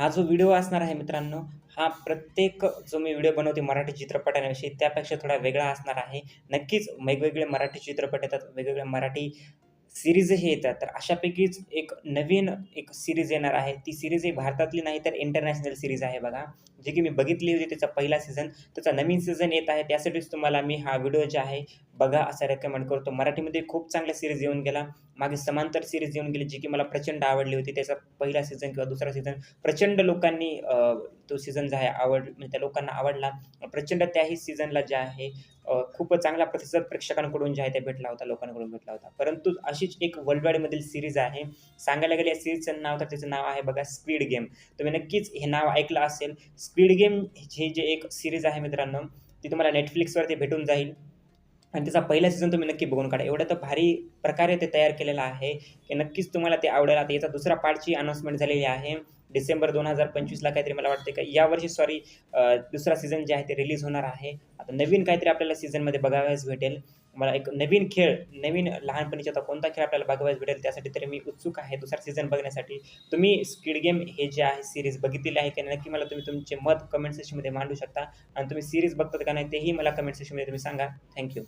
हा जो व्हिडिओ असणार आहे मित्रांनो हा प्रत्येक जो मी व्हिडिओ बनवते मराठी चित्रपटांविषयी त्यापेक्षा थोडा वेगळा असणार आहे. नक्कीच वेगवेगळे मराठी चित्रपट येतात वेगवेगळे मराठी सिरीजही येतात. तर अशापैकीच एक नवीन एक सिरीज येणार आहे. ती सिरीज ही भारतातली नाही तर इंटरनॅशनल सिरीज आहे बघा. जी की मी बघितली होती त्याचा पहिला सीझन त्याचा नवीन सीझन येत आहे. त्यासाठीच तुम्हाला मी हा व्हिडिओ जे आहे बघा असा रेकमेंड करतो. मराठीमध्ये खूप चांगल्या सिरीज येऊन गेला मागे समांतर सिरीज येऊन गेली जी की मला प्रचंड आवडली होती. त्याचा पहिला सीझन किंवा दुसरा सीझन प्रचंड लोकांनी तो सीझन जो आहे आवड म्हणजे त्या लोकांना आवडला. प्रचंड त्याही सीझनला जे आहे खूप चांगला प्रतिसाद प्रेक्षकांकडून जे आहे ते भेटला होता लोकांकडून भेटला होता. परंतु अशीच एक वर्ल्ड वाईडमधील सिरीज आहे. सांगायला गेले या सिरीजचं नाव तर त्याचं नाव आहे बघा स्पीड गेम तुम्ही नक्कीच हे नाव ऐकलं असेल. स्पीड गेम हे जे एक सिरीज आहे मित्रांनो ती तुम्हाला नेटफ्लिक्सवरती भेटून जाईल. आणि त्याचा पहिला सीझन तुम्ही नक्की बघून काढा. एवढं तर भारी प्रकारे ते तयार केलेलं आहे की नक्कीच तुम्हाला ते आवडेल. आता याचा दुसरा पार्टची अनाऊन्समेंट झालेली आहे. डिसेंबर दोन हजार पंचवीसला काहीतरी मला वाटते का? यावर्षी सॉरी दुसरा सीझन जे आहे ते रिलीज होणार आहे. आता नवीन काहीतरी आपल्याला सीझनमध्ये बघावयास भेटेल. मला एक नवीन खेळ नवीन लहानपणीचा आता कोणता खेळ आपल्याला बघावयास भेटेल त्यासाठी तरी मी उत्सुक आहे दुसरा सीझन बघण्यासाठी. तुम्ही स्किड गेम हे जे आहे सिरीज बघितलेली आहे की नाही नक्की मला तुम्ही तुमचे मत कमेंट सेक्शनमध्ये मांडू शकता. आणि तुम्ही सिरीज बघतात का नाही तेही मला कमेंट सेक्शनमध्ये तुम्ही सांगा. थँक्यू